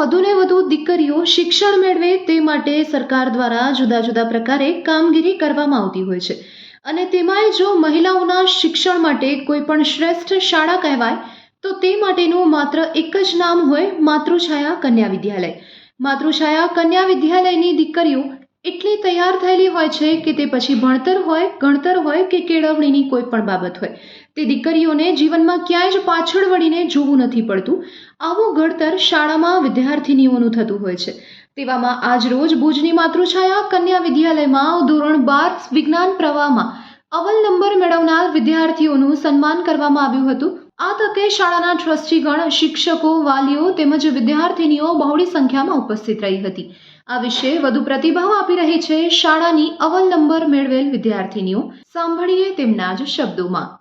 વધુને વધુ દીકરીઓ શિક્ષણ મેળવે તે માટે સરકાર દ્વારા જુદા જુદા પ્રકારે કામગીરી કરવામાં આવતી હોય છે. અને તેમાંય જો મહિલાઓના શિક્ષણ માટે કોઈ પણ શ્રેષ્ઠ શાળા કહેવાય, તો તે માટેનું માત્ર એક જ નામ હોય માતૃછાયા કન્યા વિદ્યાલય. માતૃછાયા કન્યા વિદ્યાલયની દીકરીઓ એટલી તૈયાર થયેલી હોય છે કે તે પછી ભણતર હોય, ગણતર હોય કે કેળવણીની કોઈ પણ બાબત હોય. તે દીકરીઓને જીવનમાં ક્યાંય જ પાછળ વળીને જોવું નથી પડતું. આવું ઘડતર શાળામાં વિદ્યાર્થિનીઓનું થતું હોય છે. તેવામાં આજ રોજ ભુજની માતૃછાયા કન્યા વિદ્યાલયમાં ધોરણ બાર વિજ્ઞાન પ્રવાહમાં અવ્વલ નંબર મેળવનાર વિદ્યાર્થીઓનું સન્માન કરવામાં આવ્યું હતું. આ તકે શાળાના ટ્રસ્ટીગણ, શિક્ષકો, વાલીઓ તેમજ વિદ્યાર્થીનીઓ બહોળી સંખ્યામાં ઉપસ્થિત રહી હતી. આ વિશે વધુ પ્રતિભાવ આપી રહી છે શાળાની અવલ નંબર મેળવેલ વિદ્યાર્થીનીઓ. સાંભળીએ તેમના જ શબ્દોમાં.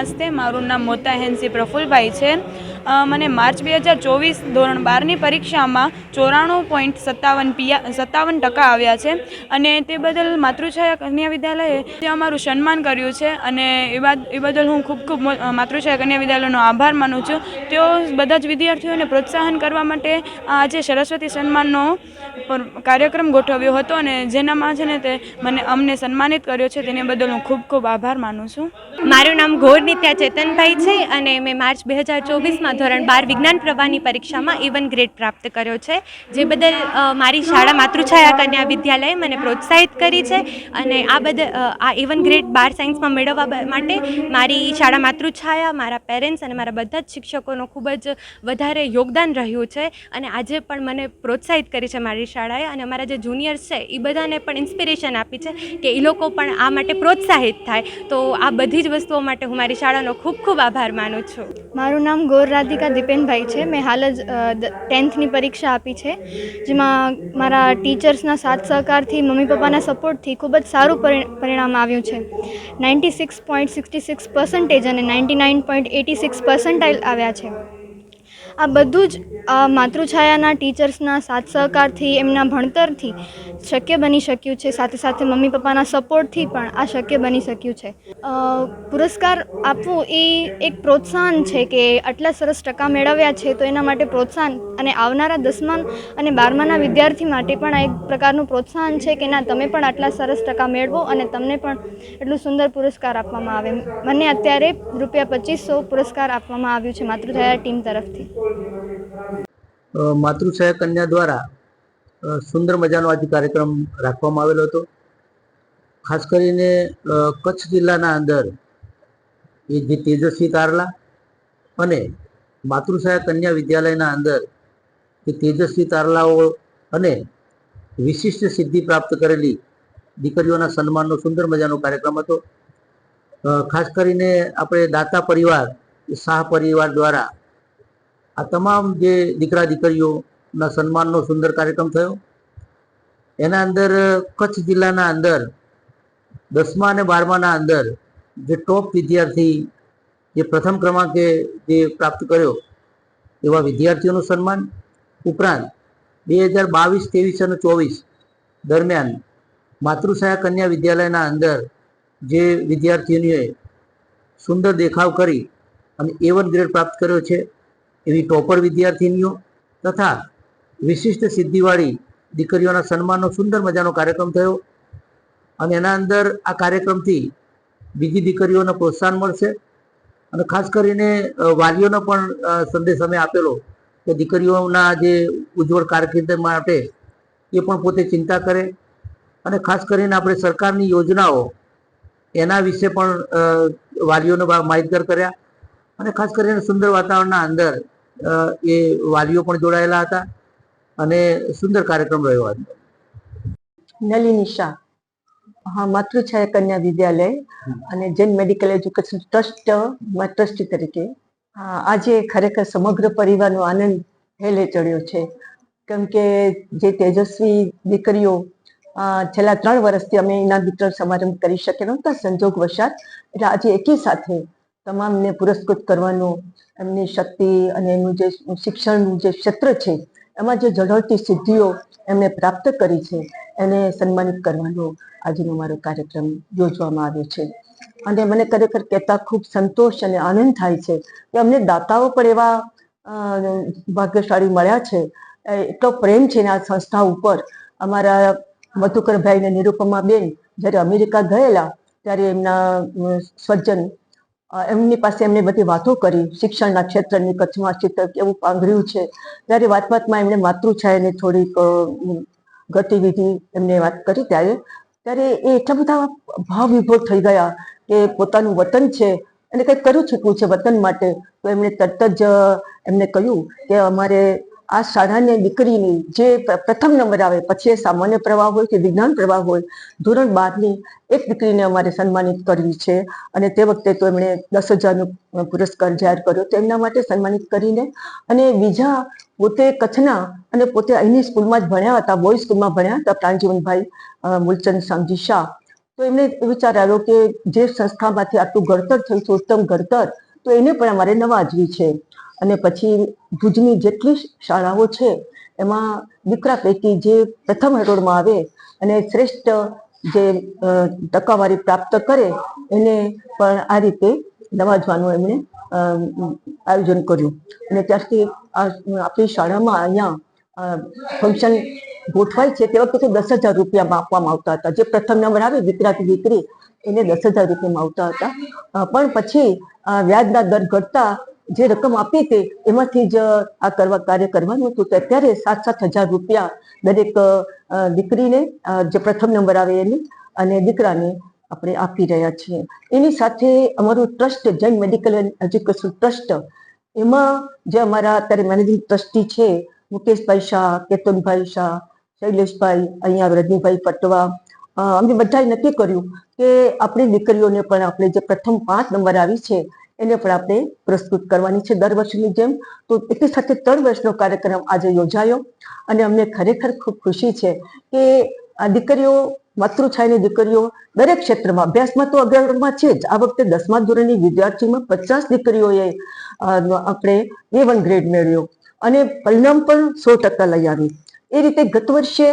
નમસ્તે. મારું નામ મોતા હેન્સી પ્રફુલભાઈ છે. મને માર્ચ બે હજાર ચોવીસ ધોરણ બારની પરીક્ષામાં ચોરાણું પોઈન્ટ સત્તાવન પિયા, સત્તાવન ટકા આવ્યા છે અને તે બદલ માતૃછાયા કન્યા વિદ્યાલયે તે અમારું સન્માન કર્યું છે અને એ બાદ, એ બદલ હું ખૂબ ખૂબ માતૃછાયા કન્યા વિદ્યાલયનો આભાર માનું છું. તેઓ બધા જ વિદ્યાર્થીઓને પ્રોત્સાહન કરવા માટે આજે સરસ્વતી સન્માનનો કાર્યક્રમ ગોઠવ્યો હતો અને જેનામાં છે ને તે મને અમને સન્માનિત કર્યો છે તેને બદલ હું ખૂબ ખૂબ આભાર માનું છું. મારું નામ ઘોર નિત્યા ચેતનભાઈ છે અને મેં માર્ચ બે હજાર ચોવીસમાં ધોરણ બાર વિજ્ઞાન પ્રવાહની પરીક્ષામાં એ વન ગ્રેડ પ્રાપ્ત કર્યો છે, જે બદલ મારી શાળા માતૃછાયા કન્યા વિદ્યાલયે મને પ્રોત્સાહિત કરી છે અને આ બદલ આ એ વન ગ્રેડ બાર સાયન્સમાં મેળવવા માટે મારી શાળા માતૃછાયા, મારા પેરેન્ટ્સ અને મારા બધા જ શિક્ષકોનું ખૂબ જ વધારે યોગદાન રહ્યું છે અને આજે પણ મને પ્રોત્સાહિત કરી છે મારી શાળાએ અને અમારા જે જુનિયર્સ છે એ બધાને પણ ઇન્સ્પિરેશન આપી છે કે એ લોકો પણ આ માટે પ્રોત્સાહિત થાય. તો આ બધી જ વસ્તુઓ માટે હું મારી શાળાનો ખૂબ ખૂબ આભાર માનું છું. મારું નામ ગોર રાધિકા દીપેનભાઈ છે. મેં હાલ જ ટેન્થની પરીક્ષા આપી છે. જેમાં મારા ટીચર્સના સાથ સહકારથી, મમ્મી પપ્પાના સપોર્ટથી ખૂબ જ સારું પરિ- પરિણામ આવ્યું છે. Ninety six point sixty six percentage અને ninety nine point eighty six percentile આવ્યા છે. આ બધું જ માતૃછાયાના ટીચર્સના સાથ સહકારથી, એમના ભણતરથી શક્ય બની શક્યું છે. સાથે સાથે મમ્મી પપ્પાના સપોર્ટથી પણ આ શક્ય બની શક્યું છે. પુરસ્કાર આપવું એ એક પ્રોત્સાહન છે કે આટલા સરસ ટકા મેળવ્યા છે તો એના માટે પ્રોત્સાહન અને આવનારા દસમા અને બારમાના વિદ્યાર્થી માટે પણ આ એક પ્રકારનું પ્રોત્સાહન છે કે ના, તમે પણ આટલા સરસ ટકા મેળવો અને તમને પણ એટલું સુંદર પુરસ્કાર આપવામાં આવે. મને અત્યારે રૂપિયા પચીસો પુરસ્કાર આપવામાં આવ્યું છે માતૃછાયા ટીમ તરફથી. માતૃછાયા કન્યા દ્વારા સુંદર મજાનો આજે કાર્યક્રમ રાખવામાં આવેલો હતો. ખાસ કરીને કચ્છ જિલ્લાના અંદર એ જે તેજસ્વી તારલા અને માતૃસહાય કન્યા વિદ્યાલયના અંદર એ તેજસ્વી તારલાઓ અને વિશિષ્ટ સિદ્ધિ પ્રાપ્ત કરેલી દીકરીઓના સન્માનનો સુંદર મજાનો કાર્યક્રમ હતો. ખાસ કરીને આપણે દાતા પરિવાર શાહ પરિવાર દ્વારા આ તમામ જે દીકરા દીકરીઓના સન્માનનો સુંદર કાર્યક્રમ થયો. એના અંદર કચ્છ જિલ્લાના અંદર દસમા અને બારમાના અંદર જે ટોપ વિદ્યાર્થી જે પ્રથમ ક્રમાંકે જે પ્રાપ્ત કર્યો એવા વિદ્યાર્થીઓનું સન્માન ઉપરાંત બે હજાર બાવીસ, ત્રેવીસ અને ચોવીસ દરમિયાન માતૃસાયા કન્યા વિદ્યાલયના અંદર જે વિદ્યાર્થીઓએ સુંદર દેખાવ કરી અને એ વન ગ્રેડ પ્રાપ્ત કર્યો છે. એવી ટોપર વિદ્યાર્થીનીઓ તથા વિશિષ્ટ સિદ્ધિવાળી દીકરીઓના સન્માનનો સુંદર મજાનો કાર્યક્રમ થયો અને એના અંદર આ કાર્યક્રમથી બીજી દીકરીઓને પ્રોત્સાહન મળશે અને ખાસ કરીને વાલીઓનો પણ સંદેશ અમે આપેલો કે દીકરીઓના જે ઉજ્જવળ કારકિર્દી માટે એ પણ પોતે ચિંતા કરે અને ખાસ કરીને આપણે સરકારની યોજનાઓ એના વિશે પણ વાલીઓને માહિતગાર કર્યા અને ખાસ કરીને સુંદર વાતાવરણના અંદર એ વાલીઓ પણ જોડાયેલા હતા અને સુંદર કાર્યક્રમ રહ્યો હતો નલિની શાહ. હા માતૃછાયા કન્યા વિદ્યાલય અને Jain medical education trust trustee તરીકે. આજે ખરેખર સમગ્ર પરિવારનો આનંદ હેલે ચડ્યો છે. કેમ કે જે તેજસ્વી દીકરીઓ છેલ્લા ત્રણ વર્ષથી અમે એના વિતરણ સમારંભ કરી શક્યા નહોતા સંજોગ વસાત એટલે આજે એકી સાથે તમામને પુરસ્કૃત કરવાનો, એમની શક્તિ અને એમનું જે શિક્ષણનું જે ક્ષેત્ર છે, એમાં જે ઝળહળતી સિદ્ધિઓ એમણે પ્રાપ્ત કરી છે, એને સન્માનિત કરવાનો આજનો મારો કાર્યક્રમ યોજવામાં આવ્યો છે. અને મને ખરેખર કહેતા ખૂબ સંતોષ અને આનંદ થાય છે કે અમને દાતાઓ પણ એવા ભાગ્યશાળી મળ્યા છે. એટલો પ્રેમ છે આ સંસ્થા ઉપર. અમારા મધુકરભાઈ અને નિરૂપમા બેન જ્યારે અમેરિકા ગયેલા, ત્યારે એમના સ્વજન એમની પાસે એમને બધી વાતો કરી. શિક્ષણના ક્ષેત્રની કચ્છમાં ચિત્ર કેવું પાંગર્યું છે. ત્યારે વાત વાતમાં એમણે માતૃછાયાની થોડીક ગતિવિધિ એમને વાત કરી ત્યારે. ત્યારે એ એટલા બધા ભાવ વિભોર થઈ ગયા કે પોતાનું વતન છે અને કંઈક કર્યું ચૂક્યું છે વતન માટે. તો એમણે તરત જ એમને કહ્યું કે અમારે આ શાળાની દીકરીની જે પ્રથમ નંબર આવે, પછી સામાન્ય પ્રવાહ હોય કે વિજ્ઞાન પ્રવાહ હોય, ધોરણ બારની એક દીકરીને અમારે સન્માનિત કરવી છે. અને તે વખતે તો એમણે દસ હજારનો પુરસ્કાર જાહેર કર્યો. તો એમના માટે સન્માનિત કરીને અને બીજા પોતે કચ્છના અને પોતે અહીંની સ્કૂલમાં જ ભણ્યા હતા બોય સ્કૂલમાં ભણ્યા હતા, પ્રાણજીવનભાઈ મૂલચંદ શામજી શાહ. તો એમને વિચાર આવ્યો કે જે સંસ્થામાંથી આટલું ઘડતર થયું છે, ઉત્તમ ઘડતર, તો એને પણ અમારે નવાજવી છે. અને પછી ભુજની જેટલી શાળાઓ છે, એમાં દીકરા પૈકી જે પ્રથમ હરોળમાં આવે અને શ્રેષ્ઠ જે ટકાવારી પ્રાપ્ત કરે, એને પણ આ રીતે નવાજવાનું એમણે આયોજન કર્યું. અને ત્યારથી આપણી શાળામાં અહીંયા ફંક્શન ગોઠવાય છે, તે વખતે દસ હજાર રૂપિયામાં આપવામાં આવતા હતા. જે પ્રથમ નંબર આવે દીકરા કે દીકરી, એને દસ હજાર રૂપિયામાં આવતા હતા. પણ પછી વ્યાજના દર ઘટતા જે રકમ આપી હતી, એમાંથી જ આ કરવા કાર્ય કરવાનું હતું. તો અત્યારે સાત સાત હજાર રૂપિયા દરેક દીકરીને જે પ્રથમ નંબર આવે એને અને દીકરાને આપણે આપી રહ્યા છીએ. એની સાથે અમારું trust Jain medical education trust એમાં જે અમારા અત્યારે મેનેજિંગ ટ્રસ્ટી છે, મુકેશભાઈ શાહ, કેતનભાઈ શાહ, શૈલેષભાઈ, અહીંયા રજનીભાઈ પટવા અમે બધાએ નક્કી કર્યું કે આપણી દીકરીઓને પણ આપણે જે પ્રથમ પાંચ નંબર આવી છે એને પણ આપણે પુરસ્કૃત કરવાની છે દર વર્ષની જેમ. તો એટલી સાથે ત્રણ વર્ષનો કાર્યક્રમ આજે યોજાયો અને અમને ખરેખર ખૂબ ખુશી છે કે આ દીકરીઓ માતૃછાયની દીકરીઓ દરેક ક્ષેત્રમાં, અભ્યાસમાં તો અગ્રગણમાં છે જ. આ વખતે દસમા ધોરણની વિદ્યાર્થીમાં પચાસ દીકરીઓએ આપણે એ વન ગ્રેડ મેળવ્યો અને પરિણામ પણ સો ટકા લઈ આવી. એ રીતે ગત વર્ષે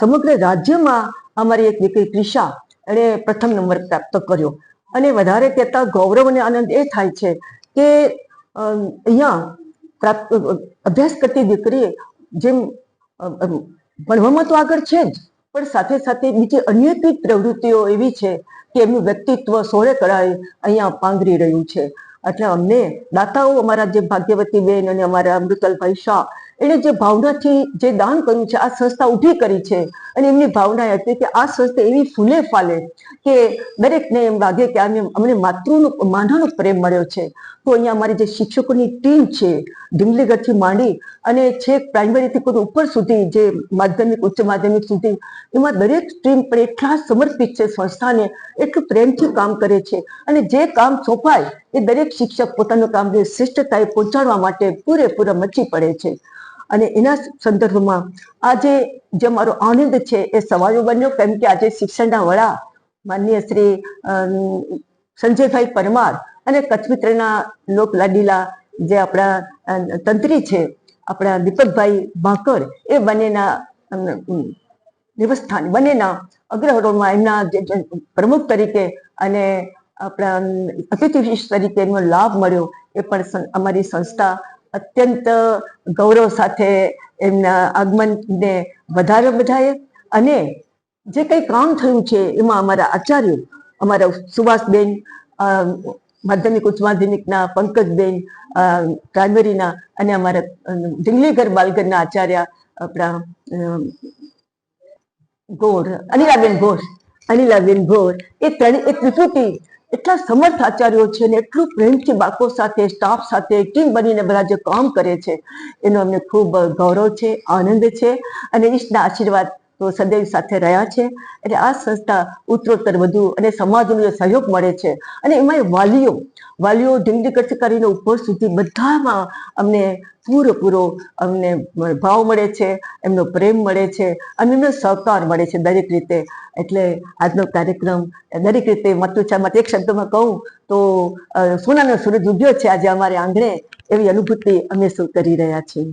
સમગ્ર રાજ્યમાં અમારી એક દીકરી ક્રિશા એણે પ્રથમ નંબર પ્રાપ્ત કર્યો. અને વધારે કહેતા ગૌરવ અને આનંદ એ થાય છે કે અહીંયા અભ્યાસ કરતી દીકરીએ જેમ ભણવામાં તો આગળ છે જ, પણ સાથે સાથે બીજી અન્ય પ્રવૃત્તિઓ એવી છે કે એમનું વ્યક્તિત્વ સોળે કળાએ અહીંયા પાંગરી રહ્યું છે. એટલે અમને દાતાઓ, અમારા જે ભાગ્યવતી બેન અને અમારા અમૃતલભાઈ શાહ એણે જે ભાવનાથી જે દાન કર્યું છે, આ સંસ્થા ઊભી કરી છે અને એમની ભાવના હતી કે આ સંસ્થા એવી ફૂલે ફાલે કે દરેકને એમ લાગે કે આને અમને માતૃનો માનાનો પ્રેમ મળ્યો છે. તો અહીંયા અમારી જે શિક્ષકોની ટીમ છે ઢીંગલીગઢથી માંડી અને છેક પ્રાઇમરીથી કોઈ ઉપર સુધી જે માધ્યમિક, ઉચ્ચ માધ્યમિક સુધી, એમાં દરેક સ્ટ્રીમ પર એટલા સમર્પિત છે સંસ્થાને, એટલું પ્રેમથી કામ કરે છે. અને જે કામ સોંપાય એ દરેક શિક્ષક પોતાનું કામ જે શિષ્ટતાએ પહોંચાડવા માટે પૂરેપૂરા મચી પડે છે. અને એના સંદર્ભમાં આજે જે મારો આનંદ છે એ સવાયો બન્યો, કેમ કે આજે શિક્ષણના વડા માન્ય શ્રી સંજયભાઈ પરમાર અને કચ્છમિત્રના લોક લાડીલા જે આપણા તંત્રી છે, આપણા દીપકભાઈ ભાકર એ બંનેના દેવસ્થાન બંનેના અગ્રહરોળમાં એમના પ્રમુખ તરીકે અને આપણા, અતિથિ તરીકે એમનો લાભ મળ્યો એ પણ અમારી સંસ્થા અત્યંત ગૌરવ સાથે એમના આગમનને વધારે વધારે અને જે કંઈ કામ થયું છે એમાં અમારા આચાર્યો, અમારા સુભાષબેન માધ્યમિક, ઉચ્ચ માધ્યમિકના પંકજબેન પ્રાઇમરીના અને અમારા ઢીંગલીઘર બાલગરના આચાર્ય, આપણા ગોર, અનિલાબેન ઘોષ અનિલાબેન ઘોર એ ત્રણે, એ ત્રિપુટી એટલા સમર્થ આચાર્યો છે ને એટલું પ્રેમથી બાળકો સાથે સ્ટાફ સાથે ટીમ બનીને બધા જે કામ કરે છે, એનો અમને ખૂબ ગૌરવ છે, આનંદ છે અને ઈષ્ટના આશીર્વાદ સદૈવ સાથે રહ્યા છે એટલે આ સંસ્થા ઉત્તરોત્તર વધુ અને સમાજનો સહયોગ મળે છે. અને એમાંય વાલીઓ વાલીઓ ઢીંગલી કરીને ઉપર સુધી બધામાં અમને પૂરેપૂરો અમને ભાવ મળે છે, એમનો પ્રેમ મળે છે અને એમનો સહકાર મળે છે દરેક રીતે. એટલે આજનો કાર્યક્રમ દરેક રીતે માતૃછા માટે એક શબ્દમાં કહું તો સોનાનો સૂરજ ઉગ્યો છે આજે અમારે આંગણે એવી અનુભૂતિ અમે શું કરી રહ્યા છીએ.